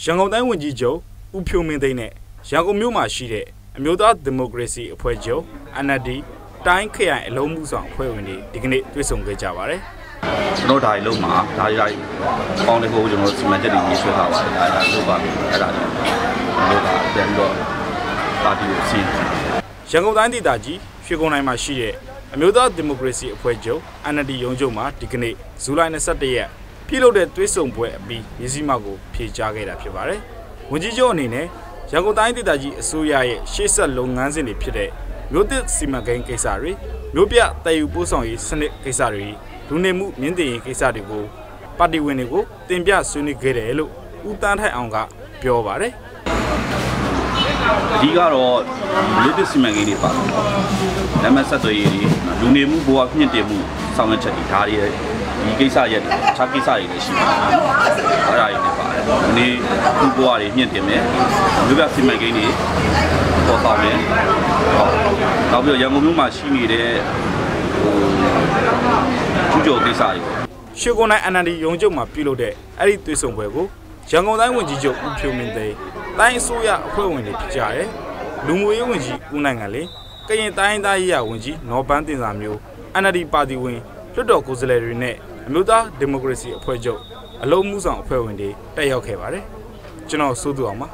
ရန်ကုန်တိုင်းဝန်ကြီးချုပ်ဦးဖြိုးမင်းသိန်းနဲ့ရန်ကုန်မြို့မှာရှိတဲ့အမျိုးသားဒီမိုကရေစီအဖွဲ့ချုပ် NLD တိုင်းခရိုင်အလုံးမှုဆောင်အဖွဲ့ဝင်တွေဒီကနေ့တွေ့ဆုံခဲ့ကြပါတယ်ကျွန်တော်ဒါတွေလုံးမှာဒါတွေတိုင်းပေါင်းတဲ့ကိုကျွန်တော်စီမံချက်တွေရေးဆွဲထားပါတယ်အဲဒါလုပ်ပါမယ်အဲဒါကြောင့်လို့ပါပြန်ပြီးတော့ပါတီကိုစီးရန်ကုန်တိုင်းဒေသကြီးရွှေကုန်းတိုင်းမှာရှိတဲ့အမျိုးသားဒီမိုကရေစီအဖွဲ့ချုပ် NLD ရုံးချုပ်မှာဒီကနေ့ဇူလိုင်21ရက် ပြုလုပ်တဲ့တွေ့ဆုံပွဲအပြီးရည်စည်းမကိုဖြေကြားခဲ့တာဖြစ်ပါတယ်။ဝန်ကြီးချုပ်အနေနဲ့ရန်ကုန်တိုင်းဒေသကြီးအစိုးရရဲ့ရှေ့ဆက်လုပ်ငန်းစဉ်တွေဖြစ်တဲ့မြို့သစ်စီမံကိန်းကိစ္စတွေမြို့ပြတည်ယူပို့ဆောင်ရေးစနစ်ကိစ္စတွေလူနေမှုမြင့်တင်ရေးကိစ္စတွေကိုပါတီဝင်တွေကိုတင်ပြဆွေးနွေးခဲ့တယ်လို့ဦးတန်းထိုက်အောင်ကပြောပါတယ်အဓိကတော့လူသစ်စီမံကိန်းတွေပါတယ်။လက်မဆက်သွယ်ရေးတွေလူနေမှုဘဝမြင့်တင်မှုဆောင်ရွက်ချက်တွေဒါတွေ ဒီကိစ္စရဲ့ခြားကိစ္စတွေလည်းရှိပါတယ်။အဲဒါတွေလည်းပါတယ်။ဒီနေ့ခုဘဝတွေမြင့်တင်မယ်။လူပြစီမံကိန်းတွေပေါ်ဆောင်မယ်။ဟုတ်။နောက်ပြီးတော့ရန်ကုန်မြို့မှာရှိနေတဲ့ဟိုကျူးကျော်ကိစ္စတွေပေါ့ရွှေကုန်းတိုင်း NLD ရုံးချုပ်မှာပြုလုပ်တဲ့အဲ့ဒီတွေ့ဆုံပွဲကိုရန်ကုန်တိုင်းဝန်ကြီးချုပ်ဦးဖြိုးမင်းသိန်းတိုင်းအစိုးရအဖွဲ့ဝင်တွေဖြစ်ကြတယ်လူမှုရေးဝန်ကြီးဦးနိုင်ငံလင်းကရင်တိုင်းသားရေးရာဝန်ကြီးနော်ပန်းတင်စာမျိုး NLD ပါတီဝင်လွှတ်တော်ကိုယ်စားလှယ်တွေနဲ့ အမျိုးသားဒီမိုကရေစီအဖွဲ့ချုပ်အလုံးမှုဆောင်အဖွဲ့ဝင်တွေတက်ရောက်ခဲ့ပါတယ်ကျွန်တော်စိုးသူအောင်ပါ